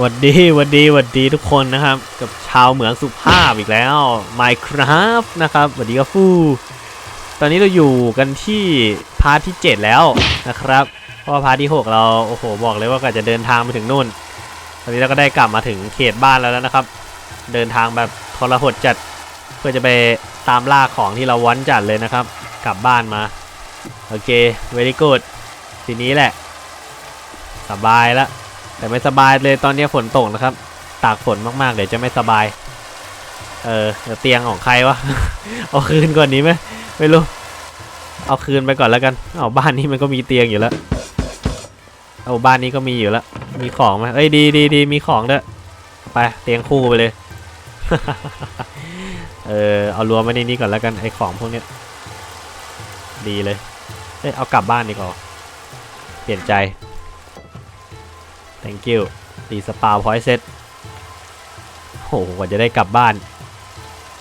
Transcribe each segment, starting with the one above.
หวัดดีหวัดดีหวัดดีทุกคนนะครับ กับชาวเหมืองสุภาพอีกแล้ว Minecraft นะครับหวัดดีครับฟูตอนนี้เราอยู่กันที่พาร์ทที่ 7 แล้วนะครับ เพราะว่าพาร์ทที่ 6 เราโอ้โหบอกเลยว่าก็จะเดินทางไปถึงนู่น ตอนนี้เราก็ได้กลับมาถึงเขตบ้านแล้วนะครับ เดินทางแบบทรหดจัดเพื่อจะไปตามล่าของที่เราวันจัดเลยนะครับ กลับบ้านมาโอเค very good ทีนี้แหละ สบายแล้ว แต่ไม่สบายเลยตอนนี้ฝนตกนะครับ ตากฝนมากๆ เดี๋ยวจะไม่สบาย เออเตียงของใครวะ เอาคืนก่อนนี้ไหมไม่รู้ เอาคืนไปก่อนแล้วกัน เอาบ้านนี้มันก็มีเตียงอยู่แล้ว เอาบ้านนี้ก็มีอยู่แล้ว มีของไหมเอ้ยดีดีดีมีของด้วย ไปเตียงคู่ไปเลย เออเอารวมไว้ในนี้ก่อนแล้วกันไอของพวกเนี้ย ดีเลย เอ้ยเอากลับบ้านดีกว่า เปลี่ยนใจ thank you ดีสปาพอยต์เซ็ตโหกว่าจะได้กลับบ้าน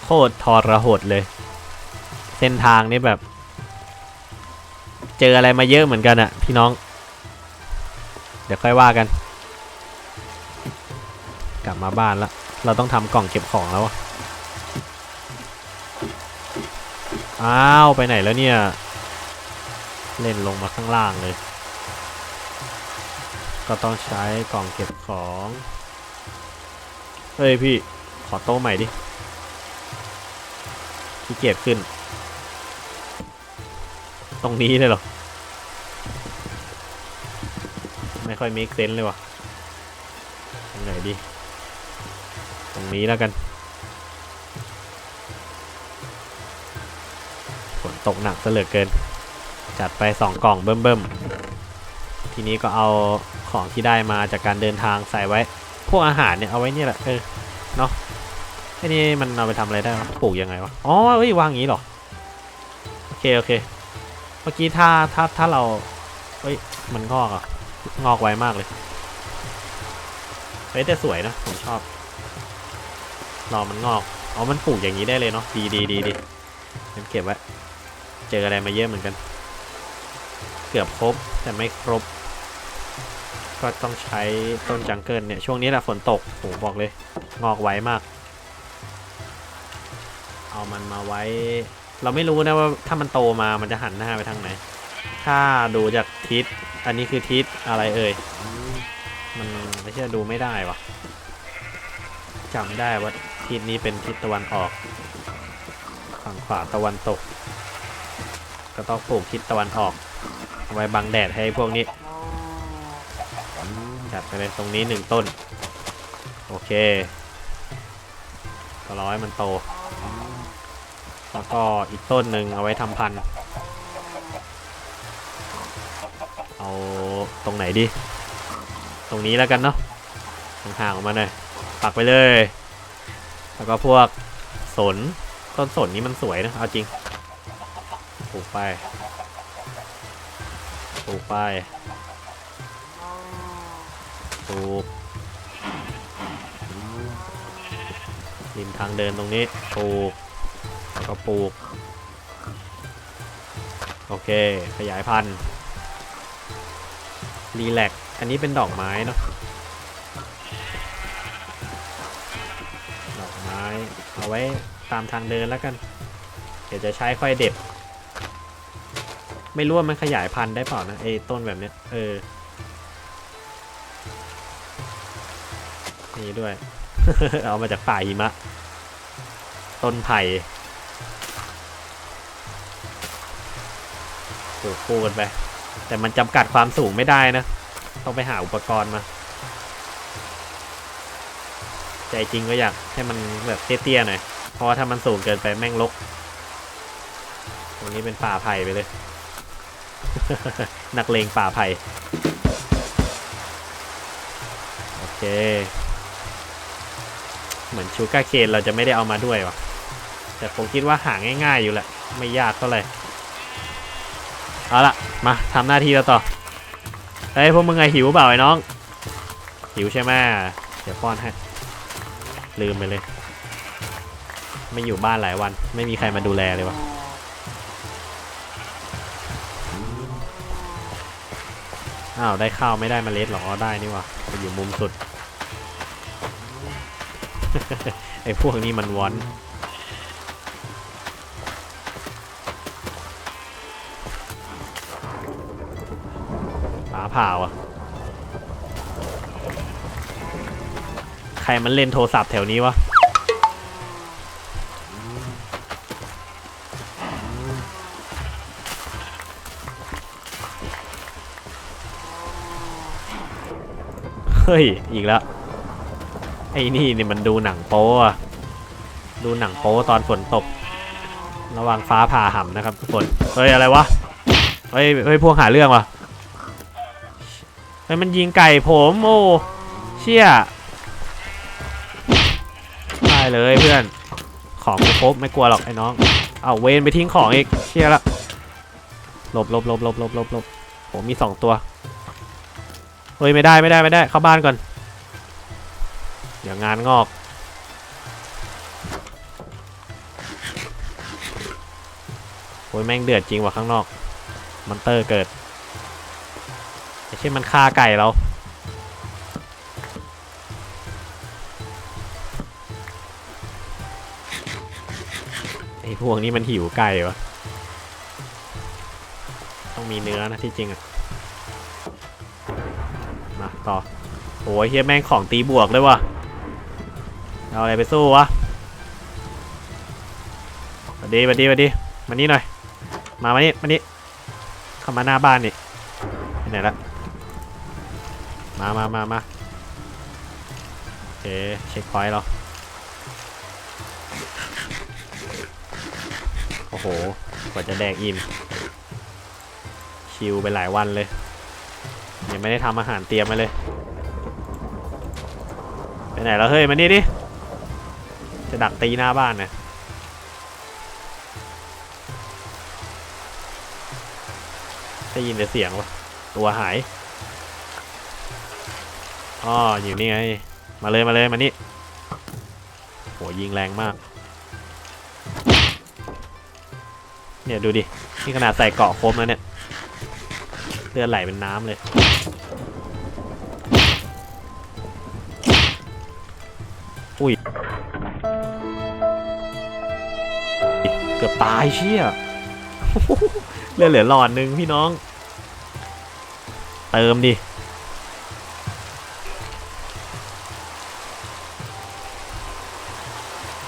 โคตรทรหดเลย เส้นทางนี่แบบ เจออะไรมาเยอะเหมือนกันอะพี่น้อง เดี๋ยวค่อยว่ากัน กลับมาบ้านแล้ว เราต้องทำกล่องเก็บของแล้วอะอ้าว ไปไหนแล้วเนี่ย เล่นลงมาข้างล่างเลย ก็ต้องใช้กล่องเก็บของ เฮ้ยพี่ ขอโต๊ะใหม่ดิขี้เกียจขึ้น ตรงนี้เลยเหรอ ไม่ค่อยมีเซนเลยว่ะตรงไหนดี ตรงนี้แล้วกันฝนตกหนักซะเหลือเกิน จัดไปสองกล่องเบิ่มๆ ทีนี้ก็เอา ของที่ได้มาจากการเดินทางใส่ไว้ พวกอาหารเนี่ยเอาไว้เนี่ยแหละเออเนาะไอ้นี่มันเอาไปทำอะไรได้ปลูกยังไงวะอ๋อเฮ้ยวางอย่างนี้หรอโอเคโอเคเมื่อกี้ถ้าถ้าถ้าเราเฮ้ยมันงอกอะงอกไวมากเลยเฮ้ยแต่สวยนะผมชอบรอมันงอกอ๋อมันปลูกอย่างนี้ได้เลยเนาะดีดีดีดีงั้นเก็บไว้เจออะไรมาเยอะเหมือนกัน เกือบครบแต่ไม่ครบ ก็ต้องใช้ต้นจังเกิลเนี่ย ช่วงนี้แหละฝนตกโหบอกเลย งอกไวมาก เอามันมาไว้ เราไม่รู้นะว่าถ้ามันโตมามันจะหันหน้าไปทางไหน ถ้าดูจากทิศ อันนี้คือทิศอะไรเอ่ย มันไม่ใช่ดูไม่ได้วะจำได้ว่าทิศนี้เป็นทิศตะวันออก ฝั่งขวาตะวันตก ก็ต้องปลูกทิศตะวันออกไว้บังแดดให้พวกนี้ ไปเลยตรงนี้หนึ่งต้น โอเคก็ร้อยมันโต แล้วก็อีกต้นหนึ่งเอาไว้ทำพันธุ์เอาตรงไหนดี ตรงนี้แล้วกันเนาะห่างๆออกมาหน่อยปักไปเลย แล้วก็พวกสนต้นสนนี้มันสวยนะเอาจริงปลูกไปปลูกไป ปลูกริมทางเดินตรงนี้ปลูกแล้วก็ปลูก โอเค ขยายพันธุ์รีแลกซ์อันนี้เป็นดอกไม้เนาะดอกไม้ เอาไว้ตามทางเดินแล้วกัน เดี๋ยวจะใช้ค่อยเด็บ ไม่รู้ว่ามันขยายพันธุ์ได้เปล่านะไอ้ต้นแบบเนี้ย เออ นี่ด้วย เอามาจากป่าหิมะ ต้นไผ่ปลูกคู่กันไป แต่มันจำกัดความสูงไม่ได้นะ ต้องไปหาอุปกรณ์มา ใจจริงก็อยากให้มันแบบเตี้ยๆหน่อย เพราะว่าถ้ามันสูงเกินไปแม่งลก ตรงนี้เป็นป่าไผ่ไปเลย นักเลงป่าไผ่โอเค เหมือนชูการ์เคนเราจะไม่ได้เอามาด้วยวะแต่ผมคิดว่าหาง่ายๆอยู่แหละ ไม่ยากเท่าไหร่เอาละมาทำหน้าที่เราต่อเฮ้ยพวกมึงไงหิวเปล่าไอ้น้อง หิวใช่ไหมเดี๋ยวป้อนให้ลืมไปเลย ไม่อยู่บ้านหลายวัน ไม่มีใครมาดูแลเลยวะอ้าวได้ข้าวไม่ได้เมล็ดหรอได้นี่วะไปอยู่มุมสุด ไอ้พวกนี้มันวอนฟ้าผ่าวะใครมันเล่นโทรศัพท์แถวนี้วะเฮ้ย อีกแล้ว ไอ้นี่นี่มันดูหนังโป๊ะดูหนังโป๊ตอนฝนตก ระวังฟ้าผ่าห่ำนะครับทุกคน เฮ้ยอะไรวะ เฮ้ยเฮ้ยพวกหาเรื่องวะเฮ้ยมันยิงไก่ผมโอ้เชี่ยได้เลยเพื่อน ของครบไม่กลัวหรอกไอ้น้อง เอาเวนไปทิ้งของอีกเชี่ยละหลบหลบหลบหลบหลบหลบหลบผมมีสองตัว เฮ้ยไม่ได้ไม่ได้ไม่ได้เข้าบ้านก่อน ดี๋ยวงานงอก โอ้ยแม่งเดือดจริงว่ะข้างนอกมอนเตอร์เกิดไม่ใช่มันฆ่าไก่เราไอ้พวกนี้มันหิวไก่วะต้องมีเนื้อนะที่จริงอะมาต่อโอ้ยเฮียแม่งของตีบวกเลยว่ะ เอาอะไรไปสู้วะมาดีมาดีมาดีมานี่หน่อย มามานี่มานี่เข้ามาหน้าบ้านนี่ไปไหนละมามามามาโอเคเช็คพอยต์เราโอ้โห กว่าจะแดกอิ่ม ชิวไปหลายวันเลย ยังไม่ได้ทำอาหารเตรียมมาเลย ไปไหนแล้วเฮ้ย มานี่ดิ จะดักตีหน้าบ้านนะได้ยินแต่เสียงวะตัวหายอ๋ออยู่นี่ไง มาเลยมาเลยมานี่โหยิงแรงมาก เนี่ยดูดิ นี่ขนาดใส่เกาะครบแล้วเนี่ยเลือดไหลเป็นน้ำเลยอุ้ย เกือบตายเชี่ยเลือดเหลือหลอดหนึ่งพี่น้อง เติมดิ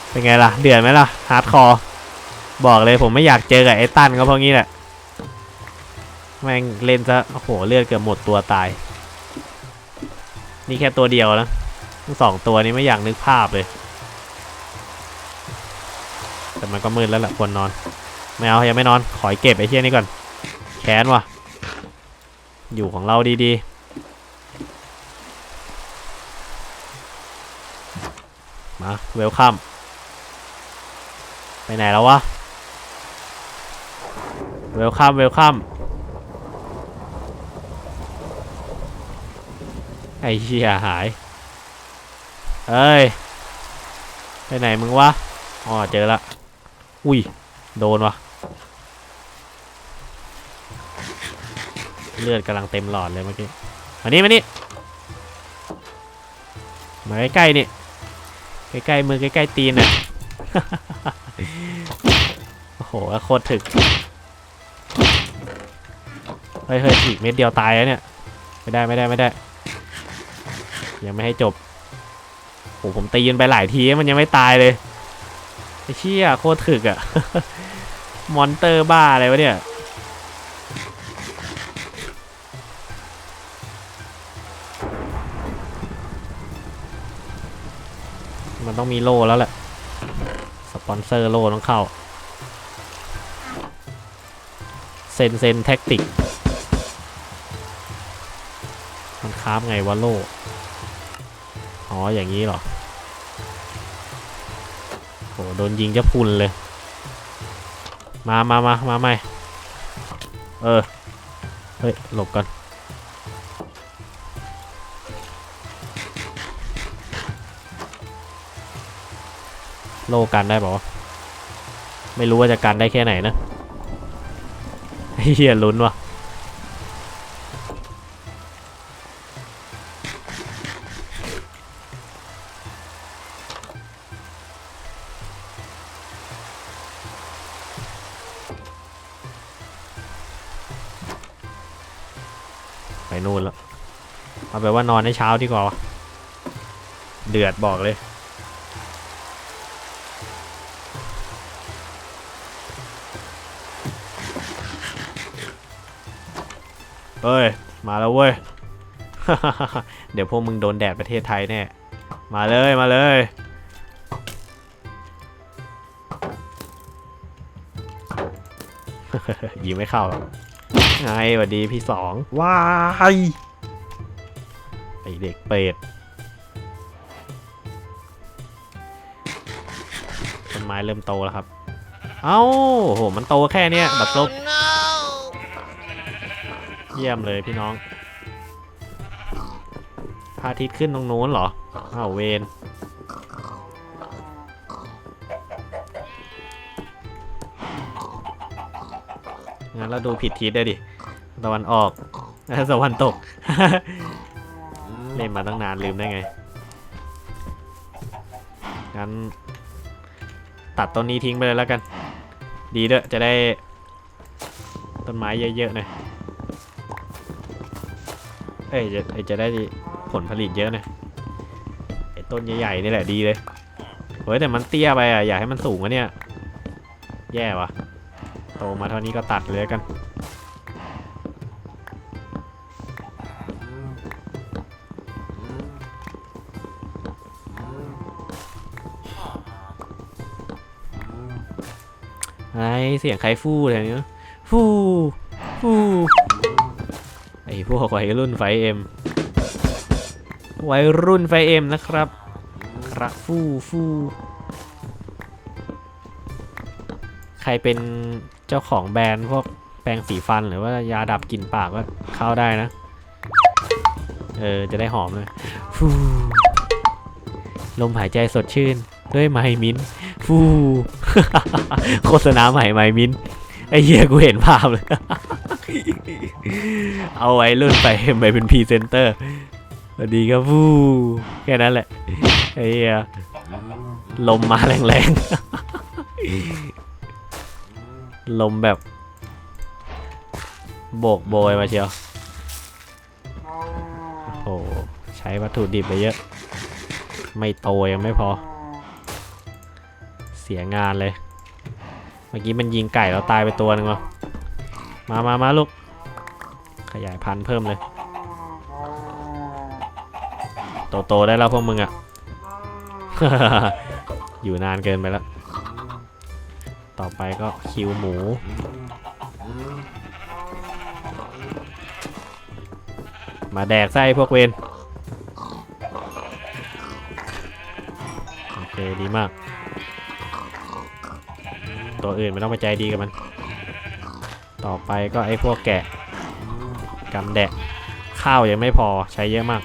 เป็นไงล่ะ เดือดไหมล่ะ ฮาร์ดคอร์ บอกเลยผมไม่อยากเจอกับไอ้ตันก็เพราะงี้แหละ แม่งเล่นซะ โอ้โห เลือดเกือบหมดตัวตาย นี่แค่ตัวเดียวนะ สองตัวนี้ไม่อยากนึกภาพเลย แต่มันก็มืดแล้วแหละควรนอน ไม่เอายังไม่นอน ขอเก็บไอ้เชี่ยนี่ก่อน แค้นว่ะ อยู่ของเราดีๆมาเวลคัมไปไหนแล้ววะเวลคัมเวลคัมไอ้เชี่ยหายเอ้ย ไปไหนมึงวะอ๋อเจอละ อุ้ย โดนวะเลือดกำลังเต็มหลอดเลยเมื่อกี้ มานี่มานี่มาใกล้ๆนี่ ใกล้ๆมือใกล้ๆตีนน่ะ โอ้โหโคตรถึก เฮ้ยเฮ้ยอีกเม็ดเดียวตายแล้วเนี่ย ไม่ได้ไม่ได้ไม่ได้ ยังไม่ให้จบโอ้ผมตีมันไปหลายทีมันยังไม่ตายเลย เชี่ยโคตรถึกอะมอนเตอร์บ้าอะไรวะเนี่ย มันต้องมีโล่แล้วแหละ สปอนเซอร์โล่ต้องเข้า เซนเซนแท็กติก มันค้ามไงวะโล่ อ๋อ อย่างนี้เหรอ หโดนยิงจะพุนเลย มามามามาใหม่ เออ เฮ้ย หลบกันโลกันได้บอกว่าวะไม่รู้ว่าจะกันได้แค่ไหนนะเฮียลุ้นว่ะ นู่นแล้วเอาไปว่านอนในเช้าดีกว่าเดือดบอกเลย เฮ้ย มาแล้วเว้ย เดี๋ยวพวกมึงโดนแดดประเทศไทยแน่ มาเลยมาเลยยิงไม่เข้าหรอก ไงสวัสดีพี่สองว้ายไอเด็กเป็ดต้นไม้เริ่มโตแล้วครับ เอ้าโห มันโตแค่เนี้ยบัดซบเยี่ยมเลยพี่น้องพระอาทิตย์ขึ้นตรงนู้นเหรออ้าวเวน เราดูผิดทิศได้ดิตะวันออกตะวันตก เล่นมาตั้งนานลืมได้ไง งั้น ตัดต้นนี้ทิ้งไปเลยแล้วกัน ดีด้วยจะได้ต้นไม้เยอะๆหน่อยเอ้ยจะจะได้ผลผลิตเยอะหน่อยไอ้ต้นใหญ่ๆนี่แหละดีเลยเฮ้ยแต่มันเตี้ยไปอะอยากให้มันสูงกว่าเนี่ย แย่ว่ะ โตมาเท่านี้ก็ตัดเลยกัน ไอเสียงใครฟู่แถวนี้วะฟู่ฟู่ไอพวกวัยรุ่นไฟเอ็มวัยรุ่นไฟเอ็มนะครับกระฟู่ฟู่ใครเป็น เจ้าของแบรนด์พวกแปรงสีฟันหรือว่ายาดับกลิ่นปากก็เข้าได้นะ เออ จะได้หอมเลยฟูลมหายใจสดชื่น ด้วยไมมินฟูโฆษณาใหม่ไมมินไอ้เหี้ยกูเห็นภาพเลย เอาไว้รุ่นไปไปเป็นพรีเซนเตอร์สวัสดีครับฟูแค่นั้นแหละไอ้เหี้ยลมมาแรงๆ ลมแบบ โบกโบยมาเชียวโอ้โหใช้วัตถุดิบไปเยอะ ไม่โตยังไม่พอ เสียงานเลย เมื่อกี้มันยิงไก่แล้วตายไปตัวหนึ่งวะมามามาลูก ขยายพันธุ์เพิ่มเลย โตโตได้แล้วพวกมึงอะอยู่นานเกินไปแล้ว ต่อไปก็คิวหมู มาแดกไส้พวกเวนโอเคดีมาก ตัวอื่นไม่ต้องไปใจดีกับมัน ต่อไปก็ไอ้พวกแกะกำแดะข้าวยังไม่พอใช้เยอะมาก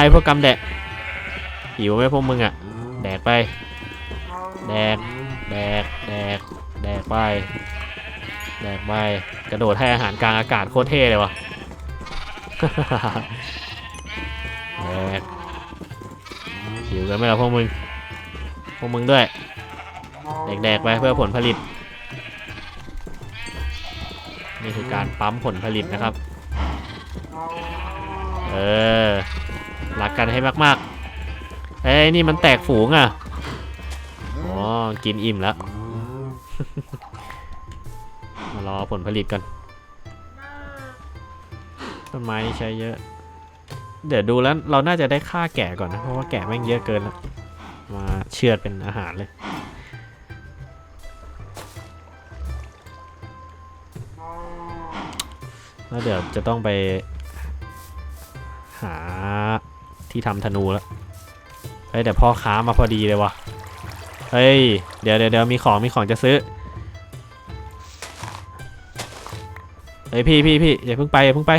ไอ้พวกกำแดะหิวไหมพวกมึงอะแดกไป แดก แดก แดก แดกไป แดกไป กระโดดให้อาหารกลางอากาศโคตรเท่เลยวะแดกหิวกันไหมล่ะพวกมึง พวกมึงด้วย แดกๆไปเพื่อผลผลิต นี่คือการปั๊มผลผลิตนะครับ เออ กันให้มากๆเอ้ยนี่มันแตกฝูงอะอ๋อกินอิ่มแล้ว มารอผลผลิตกันต้นไม้นี่ใช้เยอะ เดี๋ยวดูแล้วเราน่าจะได้ค่าแกะก่อนนะ เพราะว่าแกะแม่งเยอะเกินแล้ว มาเชือดเป็นอาหารเลยแล้วเดี๋ยวจะต้องไปหา ที่ทำธนูแล้วเฮ้ยแต่พ่อค้ามาพอดีเลยวะเฮ้ยเดี๋ยวเดี๋ยวเดี๋ยวมีของมีของจะซื้อเฮ้ยพี่พี่พี่อย่าเพิ่งไปอย่าเพิ่งไป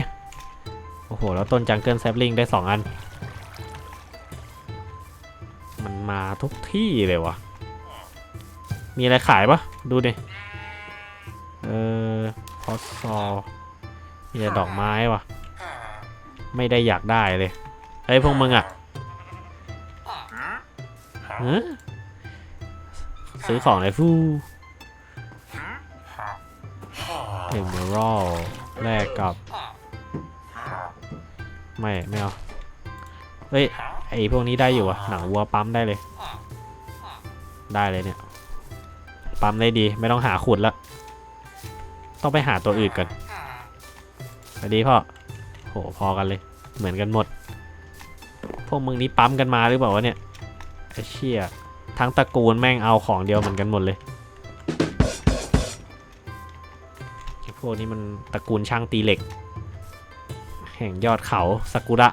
โอ้โหแล้วต้นจังเกิลแซปลิงได้สองอัน มันมาทุกที่เลยวะมีอะไรขายปะดูดิเออพอซอมีแต่ดอกไม้วะไม่ได้อยากได้เลย ฮ้ยพวกมึงอะฮะซื้อของเลยฟูเอเมอรัลแลกกับ ไม่ ไม่เอาเฮ้ย ไอพวกนี้ได้อยู่อะหนังวัวปั๊มได้เลย ได้เลยเนี่ย ปั๊มได้ดี ไม่ต้องหาขุดละ ต้องไปหาตัวอื่นก่อนสวัสดีพ่อโห พอกันเลย เหมือนกันหมด พวกมึงนี้ปั๊มกันมาหรือเปล่าวะเนี่ยไอเชี่ยทั้งตระกูลแม่งเอาของเดียวเหมือนกันหมดเลยไอพวกนี้มันตระกูลช่างตีเหล็ก แห่งยอดเขาซากุระ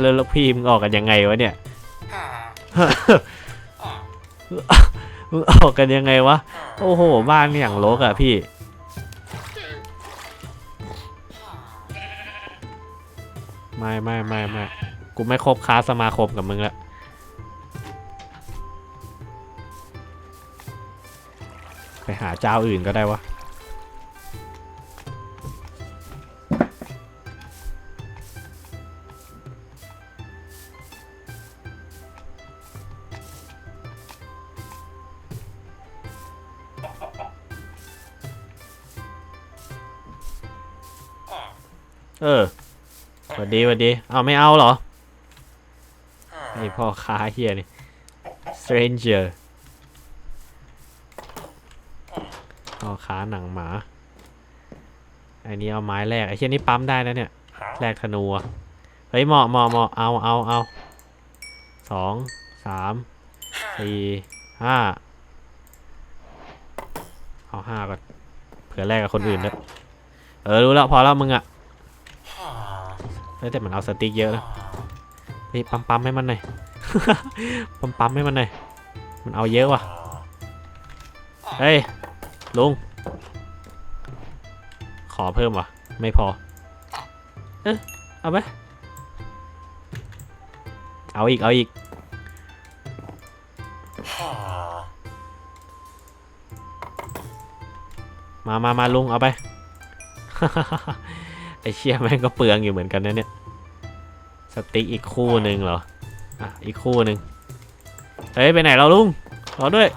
แล้วลูกพี่มึงออกกันยังไงวะเนี่ยมึงออกกันยังไงวะ โอ้โห บ้านอย่างรกอะพี่ ไม่ไม่ไม่ไม่กูไม่คบค้าสมาคมกับมึงละไปหาเจ้าอื่นก็ได้วะเออ วัสดีสวัสดี เอาไม่เอาเหรอ ไอพ่อค้าเฮียนี่ stranger พ่อค้าหนังหมาไอ้นี่เอาไม้แรกไอ้เชี่ยนี่ปั๊มได้นะเนี่ยแรกธนูอะเฮ้ยเหมาะเหมาะเหมาะเอาเอาเอาสองสามสี่ห้าเอาห้าก่อนเผื่อแรกกับคนอื่นด้วยเออรู้แล้วพอแล้วมึงอะเฮ้ย แต่มันเอาสติ๊กเยอะนะเฮ้ยปั๊มปั๊มให้มันหน่อย ปั๊มปั๊มให้มันหน่อย มันเอาเยอะว่ะ เฮ้ยลุง ขอเพิ่มว่ะ ไม่พอ เอ๊ะเอาไหมเอาอีก เอาอีก มามามาลุง เอาไป ไอเชี่ยแม่งก็เปลืองอยู่เหมือนกันนะเนี่ย สติ๊กอีกคู่หนึ่งเหรอ อะ อีกคู่หนึ่งเฮ้ย ไปไหนเราลุงรอด้วย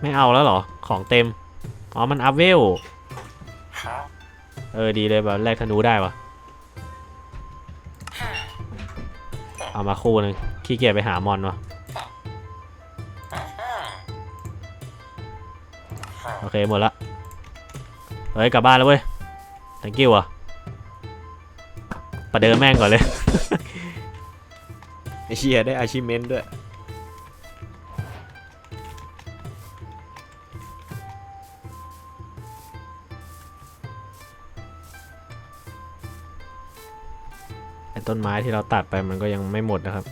ไม่เอาแล้วเหรอ ของเต็ม อ๋อ มันอัพเวล เออ ดีเลยแบบแลกธนูได้ปะเอามาคู่หนึ่งขี้เกียจไปหามอนวะโอเค หมดละ เฮ้ย กลับบ้านแล้วเว้ย thank you อะประเดิมแม่งก่อนเลย ไอเชียได้ achievement ด้วย ไอ้ต้นไม้ที่เราตัดไปมันก็ยังไม่หมดนะครับ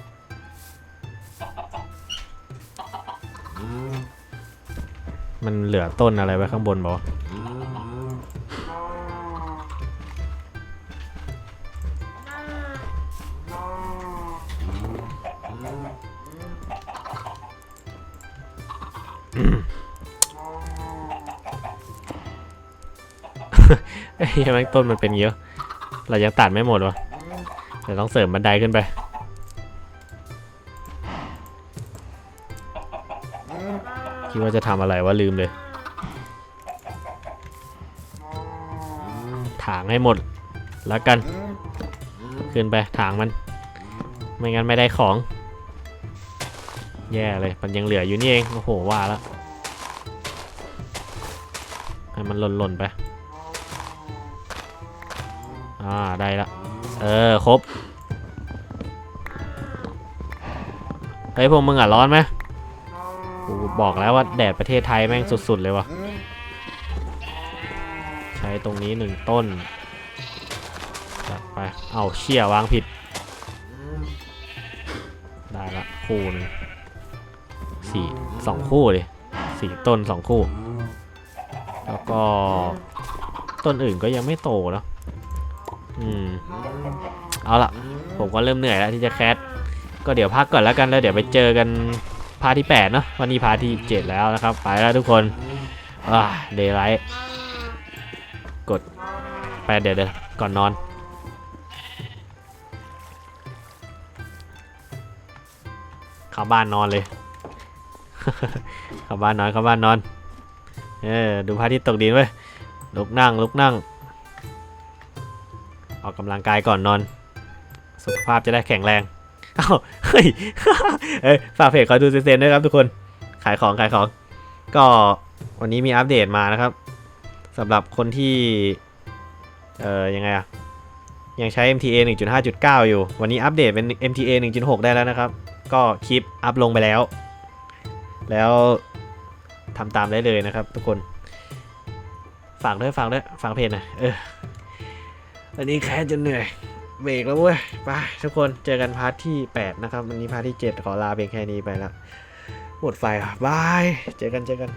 มันเหลือต้นอะไรไว้ข้างบนบอก ยแม่งต้นมันเป็นเยอะ เรายังตัดไม่หมดวะเดี๋ยวต้องเสริมบันไดขึ้นไป คิดว่าจะทำอะไรวะลืมเลย ถางให้หมดแล้วกัน ขึ้นไปถางมัน ไม่งั้นไม่ได้ของ แย่เลย มันยังเหลืออยู่นี่เอง โอ้โหว่าแล้วให้มันหล่นๆไป ออครบเฮ้ยพวกมึงอะร้อนไหมกูบอกแล้วว่าแดดประเทศไทยแม่งสุด ๆ เลยวะใช้ตรงนี้หนึ่งต้นจัดไป เอาเชี่ยวางผิด ได้ละคู่หนึ่งสี่สองคู่เลยสี่ต้นสองคู่ แล้วก็ต้นอื่นก็ยังไม่โตเนอะ อืมเอาละผมก็เริ่มเหนื่อยแล้วที่จะแคสก็เดี๋ยวพักก่อนแล้วกันแล้วเดี๋ยวไปเจอกันพาร์ทที่8เนอะวันนี้พาร์ทที่7แล้วนะครับ ไปแล้วทุกคนอ่าเดย์ไลท์กดไปเดี๋ยวเดี๋ยวก่อนนอนเข้าบ้านนอนเลยเข้าบ้านนอนเข้าบ้านนอนเออดูพระอาทิตย์ตกดินเว้ยลุกนั่งลุกนั่ง ออกกำลังกายก่อนนอน สุขภาพจะได้แข็งแรงเอ้าเฮ้ยเอ้ยฝากเพจคอยดูเซนๆด้วยครับทุกคนขายของขายของ ก็วันนี้มีอัปเดตมานะครับสำหรับคนที่เอ่อยังไงอะยังใช้ MTA 1.5.9 อยู่ วันนี้อัปเดตเป็น MTA 1.6 ได้แล้วนะครับ ก็คลิปอัพลงไปแล้ว แล้วทำตามได้เลยนะครับทุกคน ฝากด้วยฝากด้วยฝากเพจน่อยเออ วันนี้แค่จนเหนื่อยเบรกแล้วเว้ยไปทุกคนเจอกันพาร์ทที่ 8 นะครับ วันนี้พาร์ทที่ 7 ขอลาเพียงแค่นี้ไปแล้วหมดไฟอะบาย เจอกันเจอกัน